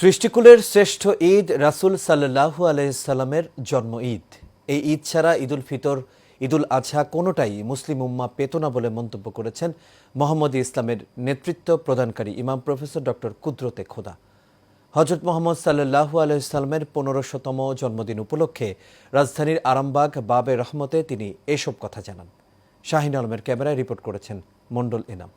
সৃষ্টিকুলের শ্রেষ্ঠ ঈদ রাসুল সাল্লাহু আলাইসাল্লামের জন্ম ঈদ। এই ঈদ ছাড়া ঈদুল ফিতর, ঈদুল আজহা কোনোটাই মুসলিম উম্মা পেত না বলে মন্তব্য করেছেন মোহাম্মদ ইসলামের নেতৃত্ব প্রদানকারী ইমাম প্রফেসর ডক্টর কুদরতে খোদা। হজরত মোহাম্মদ সাল্লাহু আলাইসাল্লামের পনেরোশোতম জন্মদিন উপলক্ষে রাজধানীর আরামবাগ বাবে রহমতে তিনি এসব কথা জানান। শাহিন আলমের ক্যামেরায় রিপোর্ট করেছেন মণ্ডল এনাম।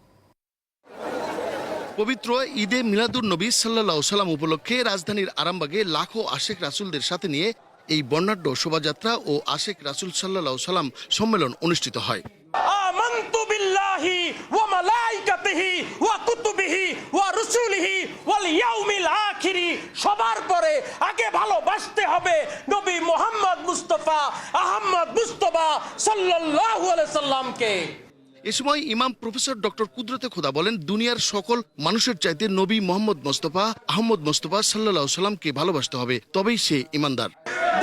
পবিত্র ঈদে মিলাদুর নবী সাল্লাহ সাল্লাম উপলক্ষে রাজধানীর আরামবাগে লাখো আশেক রাসুলদের সাথে নিয়ে এই বর্ণাঢ্য শোভাযাত্রা ও আশেক রাসুল সাল্লাহ সাল্লাম সম্মেলন অনুষ্ঠিত হয়। সবার পরে আগে ভালোবাসতে হবে নবী মোহাম্মদ মুস্তফা সাল্লামকে এ সময় ইমাম প্রফেসর ডক্টর কুদরতে খোদা বলেন দুনিয়ার সকল মানুষের চাইতে নবী মোহাম্মদ মোস্তফা আহমদ মোস্তফা সাল্লাহ সাল্লামকে ভালোবাসতে হবে। তবেই সে ইমানদার।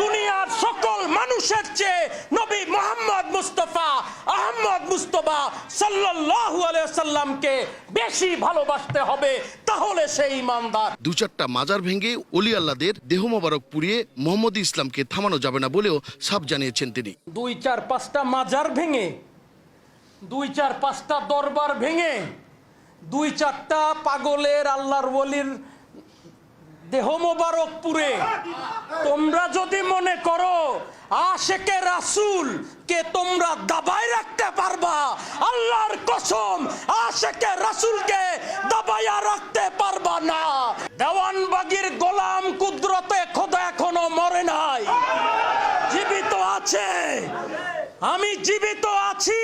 দুনিয়ার সকল মানুষের চেয়ে নবী মোহাম্মদ মুস্তফা আহমদ মুস্তফা সাল্লাল্লাহু আলাইহি সাল্লামকে বেশি ভালোবাসতে হবে। তাহলে সে ইমানদার। দু চারটা মাজার ভেঙে অলি আল্লাদের দেহ মোবারক পুড়িয়ে মোহাম্মদ ইসলামকে থামানো যাবে না বলেও সাফ জানিয়েছেন তিনি। দুই চার পাঁচটা মাজার ভেঙে দুই চার পাঁচটা দরবার ভেঙে, দুই চারটা পাগলের আল্লাহর বলির দেহ মোবারক পুরে তোমরা যদি মনে করো, আশেকে রাসুল কে তোমরা দাবাই রাখতে পারবা, আল্লাহর কসম আশেকে রাসুলকে দাবাইয়া রাখতে পারবা না। দেওয়ানবাগির গোলাম কুদরতে খোদা এখনও মরে নাই। জীবিত আছে। আমি জীবিত আছি।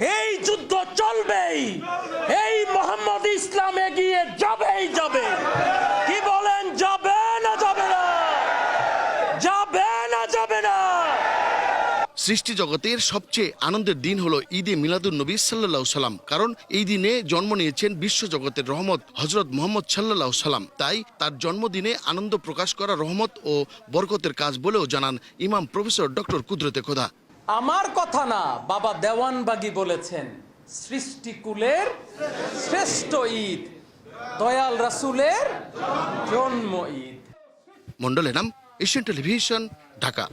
এই যুদ্ধ চলবেই। এই মোহাম্মদ ইসলাম এগিয়ে যাবেই, যাবে। কি বলেন, যাবে না যাবে না? যাবে না যাবে না? সৃষ্টি জগতের সবচেয়ে আনন্দের দিন হলো ঈদে মিলাদুন নবী সাল্লাহ সাল্লাম কারণ এই দিনে জন্ম নিয়েছেন বিশ্ব জগতের রহমত হজরত মোহাম্মদ সাল্লাহ সাল্লাম তাই তার জন্মদিনে আনন্দ প্রকাশ করা রহমত ও বরকতের কাজ বলেও জানান ইমাম প্রফেসর ডক্টর কুদরতে খোদা। আমার কথা না, বাবা দেওয়ানবাগি বলেছেন, সৃষ্টিকুলের শ্রেষ্ঠ ঈদ, দয়াল রাসুলের জন্ম ঈদ। মন্ডলের নাম এশিয়ান টেলিভিশন, ঢাকা।